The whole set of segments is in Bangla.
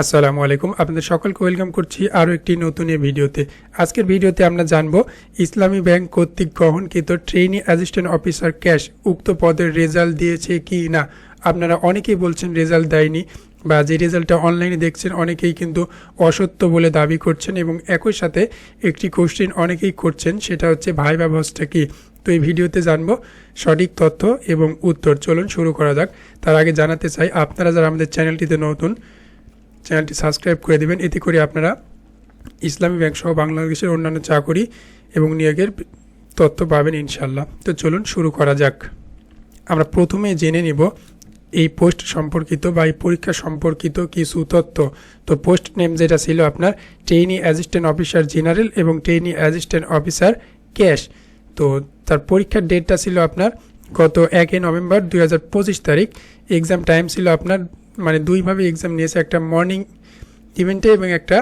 আসসালামু আলাইকুম। আপনাদের সকলকে ওয়েলকাম করছি আরও একটি নতুন ভিডিওতে। আজকের ভিডিওতে আমরা জানব, ইসলামী ব্যাংক কর্তৃক গ্রহণকৃত ট্রেনি অ্যাসিস্ট্যান্ট অফিসার ক্যাশ উক্ত পদের রেজাল্ট দিয়েছে কি না? আপনারা অনেকেই বলছেন রেজাল্ট দেয়নি বা যে রেজাল্টটা অনলাইনে দেখছেন, অনেকেই কিন্তু অসত্য বলে দাবি করছেন এবং একই সাথে একটি কোশ্চেন অনেকেই করছেন, সেটা হচ্ছে ভাই ব্যবস্থা কি? তো এই ভিডিওতে জানব সঠিক তথ্য এবং উত্তর। চলুন শুরু করা যাক। তার আগে জানাতে চাই, আপনারা যারা আমাদের চ্যানেলটিতে নতুন চ্যানেলটি সাবস্ক্রাইব করে দেবেন। এতে করে আপনারা ইসলামী ব্যাংক সহ বাংলাদেশের অন্যান্য চাকরি এবং নিয়োগের তথ্য পাবেন ইনশাল্লাহ তো চলুন শুরু করা যাক। আমরা প্রথমে জেনে নিব এই পোস্ট সম্পর্কিত বা এই পরীক্ষা সম্পর্কিত কিছু তথ্য। তো পোস্ট নেম যেটা ছিল আপনার ট্রেনি অ্যাসিস্ট্যান্ট অফিসার জেনারেল এবং ট্রেনি অ্যাসিস্ট্যান্ট অফিসার ক্যাশ তো তার পরীক্ষার ডেটটা ছিল আপনার গত একই নভেম্বর দু হাজার পঁচিশ তারিখ। এক্সাম টাইম ছিল আপনার মানে দুইভাবে এক্সাম নিয়েছে, একটা মর্নিং ইভেন্টে এবং একটা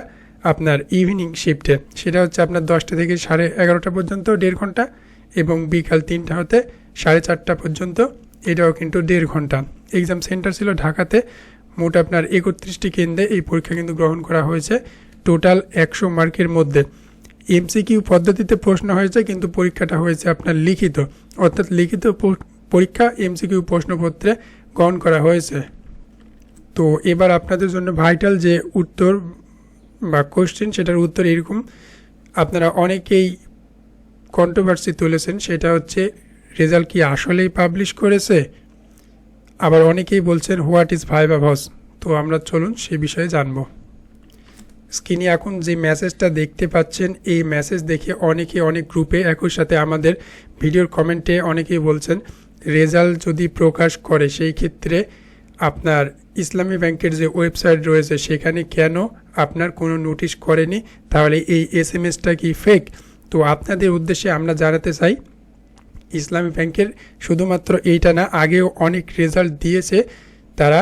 আপনার ইভিনিং শিফটে সেটা হচ্ছে আপনার দশটা থেকে সাড়ে এগারোটা পর্যন্ত, দেড় ঘণ্টা, এবং বিকাল তিনটা হতে সাড়ে চারটা পর্যন্ত, এটাও কিন্তু দেড় ঘণ্টা। এক্সাম সেন্টার ছিল ঢাকাতে, মোট আপনার একত্রিশটি কেন্দ্রে এই পরীক্ষা কিন্তু গ্রহণ করা হয়েছে টোটাল একশো মার্কের মধ্যে। এমসিকিউ পদ্ধতিতে প্রশ্ন হয়েছে, কিন্তু পরীক্ষাটা হয়েছে আপনার লিখিত। অর্থাৎ লিখিত পরীক্ষা এমসিকিউ প্রশ্নপত্রে গ্রহণ করা হয়েছে। তো এবার আপনাদের জন্য ভাইটাল যে উত্তর বা কোশ্চেন সেটার উত্তর এরকম। আপনারা অনেকেই কন্ট্রোভার্সি তুলেছেন, সেটা হচ্ছে রেজাল্ট কি আসলেই পাবলিশ করেছে? আবার অনেকেই বলছেন হোয়াট ইজ ভাইবা ভস তো আমরা চলুন, সে বিষয়ে জানব। স্ক্রিনে এখন যে মেসেজটা দেখতে পাচ্ছেন, এই মেসেজ দেখে অনেকে, অনেক গ্রুপে একই সাথে আমাদের ভিডিওর কমেন্টে অনেকেই বলছেন রেজাল্ট যদি প্রকাশ করে, সেই ক্ষেত্রে আপনার ইসলামী ব্যাংকের যে ওয়েবসাইট রয়েছে, সেখানে কেন আপনার কোনো নোটিশ করেনি? তাহলে এই এস এম এসটা কি ফেক তো আপনাদের উদ্দেশ্যে আমরা জানাতে চাই, ইসলামী ব্যাংকের শুধুমাত্র এইটা না, আগেও অনেক রেজাল্ট দিয়েছে। তারা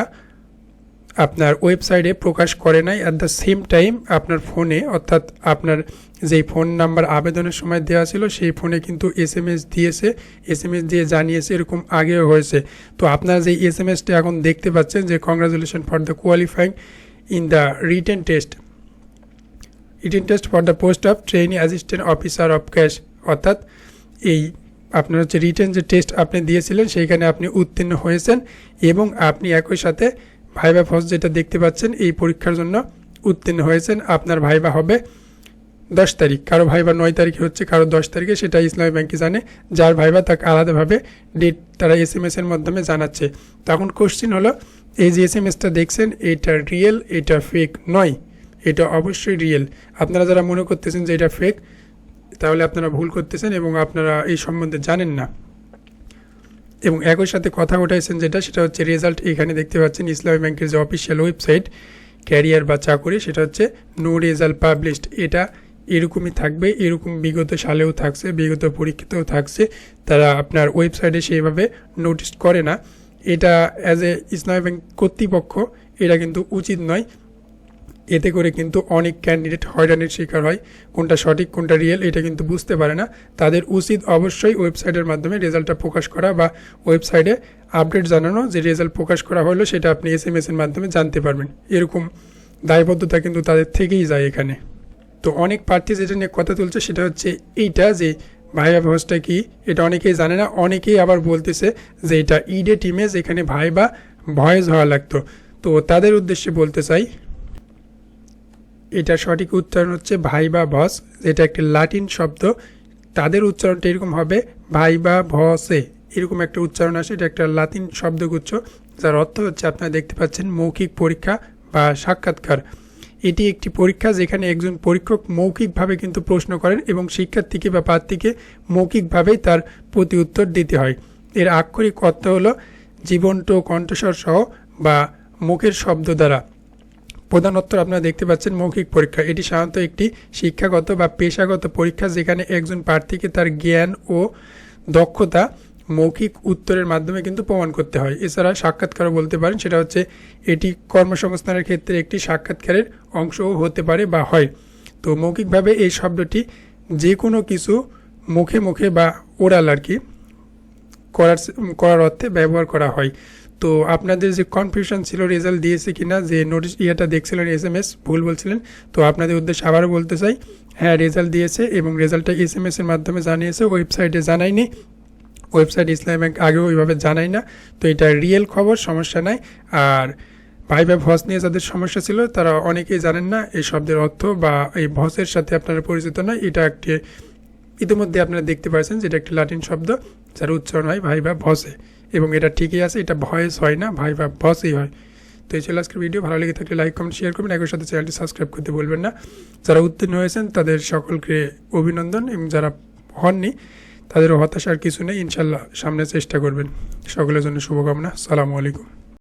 আপনার ওয়েবসাইটে প্রকাশ করে নাই। অ্যাট দ্য সেম টাইম আপনার ফোনে, অর্থাৎ আপনার যেই ফোন নাম্বার আবেদনের সময় দেওয়া ছিল, সেই ফোনে কিন্তু এস এম এস দিয়েছে। এস এম এস দিয়ে জানিয়েছে এরকম আগেও হয়েছে। তো আপনারা যে এস এম এসটা এখন দেখতে পাচ্ছেন যে congratulation for the qualifying in the written test written test for the post of training assistant officer of cash অর্থাৎ এই আপনার হচ্ছে রিটেন যে টেস্ট আপনি দিয়েছিলেন, সেইখানে আপনি উত্তীর্ণ হয়েছেন এবং আপনি একই সাথে ভাইবা ফস যেটা দেখতে পাচ্ছেন, এই পরীক্ষার জন্য উত্তীর্ণ হয়েছেন। আপনার ভাইবা হবে দশ তারিখ। কারও ভাইবা নয় তারিখে হচ্ছে, কারও দশ তারিখে, সেটা ইসলামী ব্যাংকে জানে। যার ভাইবা তাকে আলাদাভাবে ডেট তারা এস এম এর মাধ্যমে জানাচ্ছে। তখন কোশ্চিন হলো, এই যে এস এম এসটা দেখছেন, এটা রিয়েল এটা ফেক নয়, এটা অবশ্যই রিয়েল আপনারা যারা মনে করতেছেন যে এটা ফেক তাহলে আপনারা ভুল করতেছেন এবং আপনারা এই সম্বন্ধে জানেন না। এবং একই সাথে কথা উঠাইছেন যেটা, সেটা হচ্ছে রেজাল্ট এখানে দেখতে পাচ্ছেন, ইসলামী ব্যাংকের যে অফিসিয়াল ওয়েবসাইট ক্যারিয়ার বা চাকরি, সেটা হচ্ছে নো রেজাল্ট পাবলিশড এটা এরকমই থাকবে, এরকম বিগত সালেও থাকছে, বিগত পরীক্ষিতেও থাকছে। তারা আপনার ওয়েবসাইটে সেইভাবে নোটিস করে না। এটা অ্যাজ এ ইসলামী ব্যাংক কর্তৃপক্ষ, এটা কিন্তু উচিত নয়। এতে করে কিন্তু অনেক ক্যান্ডিডেট হয়রানির শিকার হয়। কোনটা সঠিক, কোনটা রিয়েল এটা কিন্তু বুঝতে পারে না। তাদের উচিত অবশ্যই ওয়েবসাইটের মাধ্যমে রেজাল্টটা প্রকাশ করা বা ওয়েবসাইটে আপডেট জানানো যে রেজাল্ট প্রকাশ করা হলো, সেটা আপনি এস এম এর মাধ্যমে জানতে পারবেন। এরকম দায়বদ্ধতা কিন্তু তাদের থেকেই যায় এখানে। তো অনেক প্রার্থী যেটা নিয়ে কথা তুলছে, সেটা হচ্ছে এইটা যে ভাইবা ব্যবস্থা কি, এটা অনেকেই জানে না, অনেকেই আবার বলতেছে যে এটা ইডেট ইমেজ এখানে ভাইবা ভয়েস হওয়া লাগতো। তো তাদের উদ্দেশ্যে বলতে চাই এটা সঠিক উচ্চারণ হচ্ছে ভাই বা ভস যেটা একটি লাটিন শব্দ। তাদের উচ্চারণটা এরকম হবে, ভাই বা ভসে এরকম একটা উচ্চারণ আসে, এটা একটা লাতিন শব্দগুচ্ছ, যার অর্থ হচ্ছে আপনারা দেখতে পাচ্ছেন মৌখিক পরীক্ষা বা সাক্ষাৎকার। এটি একটি পরীক্ষা যেখানে একজন পরীক্ষক মৌখিকভাবে কিন্তু প্রশ্ন করেন এবং শিক্ষার্থীকে বা প্রার্থীকে মৌখিকভাবেই তার প্রতি উত্তর দিতে হয়। এর আক্ষরিক অর্থ হলো জীবন্ত কণ্ঠস্বর সহ বা মুখের শব্দ দ্বারা। প্রধানত আপনারা দেখতে পাচ্ছেন মৌখিক পরীক্ষা। এটি সাধারণত একটি শিক্ষাগত বা পেশাগত পরীক্ষা যেখানে একজন প্রার্থীকে তার জ্ঞান ও দক্ষতা মৌখিক উত্তরের মাধ্যমে কিন্তু প্রমাণ করতে হয়। এছাড়া সাক্ষাৎকারও বলতে পারেন, সেটা হচ্ছে এটি কর্মসংস্থানের ক্ষেত্রে একটি সাক্ষাৎকারের অংশও হতে পারে বা হয়। তো মৌখিকভাবে এই শব্দটি যে কোনো কিছু মুখে মুখে বা ওরাল আর কি করার করার অর্থে ব্যবহার করা হয়। তো আপনাদের যে কনফিউশন ছিল রেজাল্ট দিয়েছে কিনা, যে নোটিশ ইয়েটা দেখছিলেন এস এম এস ভুল বলছিলেন, তো আপনাদের উদ্দেশ্যে আবারও বলতে চাই হ্যাঁ রেজাল্ট দিয়েছে এবং রেজাল্টটা এস এম এসের মাধ্যমে জানিয়েছে ওয়েবসাইটে জানায়নি। ওয়েবসাইট ইসলাম ব্যাংক আগেও ওইভাবে জানাই না, তো এটা রিয়েল খবর, সমস্যা নাই। আর ভাই ভাই ভস নিয়ে যাদের সমস্যা ছিল, তারা অনেকেই জানেন না এই শব্দের অর্থ বা এই ভসের সাথে আপনারা পরিচিত নয়। এটা একটি, ইতিমধ্যে আপনারা দেখতে পাচ্ছেন যেটা একটি লাটিন শব্দ, যার উচ্চারণ হয় ভাই বা ভসে। এবং এটা ঠিকই আছে, এটা ভয়েস হয় না, ভাই বা বসই হয়। তো এই ছিল আজকের ভিডিও ভালো লেগে থাকলে লাইক কমেন্ট শেয়ার করবেন। একই সাথে চ্যানেলটি সাবস্ক্রাইব করতে বলবেন না। যারা উত্তীর্ণ হয়েছেন, তাদের সকলকে অভিনন্দন এবং যারা হননি, তাদেরও হতাশার কিছু নেই। ইনশাল্লাহ সামনে চেষ্টা করবেন। সকলের জন্য শুভকামনা। সালামু আলাইকুম।